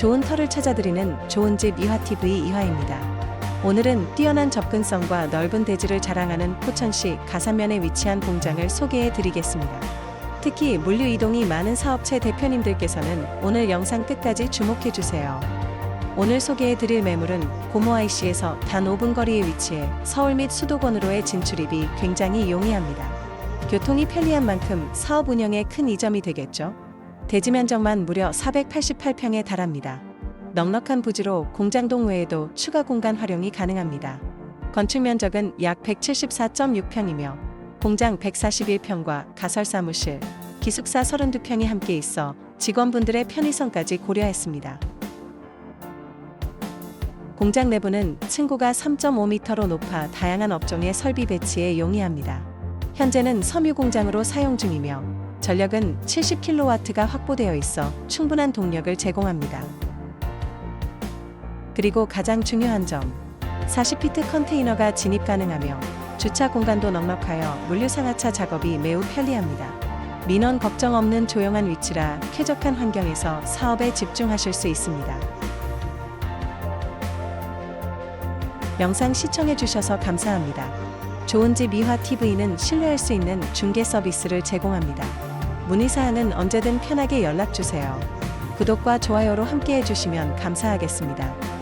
좋은 터를 찾아드리는 좋은 집 이화TV 이화입니다. 오늘은 뛰어난 접근성과 넓은 대지를 자랑하는 포천시 가산면에 위치한 공장을 소개해 드리겠습니다. 특히 물류 이동이 많은 사업체 대표님들께서는 오늘 영상 끝까지 주목해 주세요. 오늘 소개해 드릴 매물은 고모 IC에서 단 5분 거리에 위치해 서울 및 수도권으로의 진출입이 굉장히 용이합니다. 교통이 편리한 만큼 사업 운영에 큰 이점이 되겠죠. 대지 면적만 무려 488평에 달합니다. 넉넉한 부지로 공장동 외에도 추가 공간 활용이 가능합니다. 건축 면적은 약 174.6평이며 공장 141평과 가설 사무실, 기숙사 32평이 함께 있어 직원분들의 편의성까지 고려했습니다. 공장 내부는 층고가 3.5m로 높아 다양한 업종의 설비 배치에 용이합니다. 현재는 섬유 공장으로 사용 중이며 전력은 70kW가 확보되어 있어 충분한 동력을 제공합니다. 그리고 가장 중요한 점, 40피트 컨테이너가 진입 가능하며 주차 공간도 넉넉하여 물류 상하차 작업이 매우 편리합니다. 민원 걱정 없는 조용한 위치라 쾌적한 환경에서 사업에 집중하실 수 있습니다. 영상 시청해 주셔서 감사합니다. 좋은 집 이화 TV는 신뢰할 수 있는 중개 서비스를 제공합니다. 문의 사항은 언제든 편하게 연락 주세요. 구독과 좋아요로 함께 해주시면 감사하겠습니다.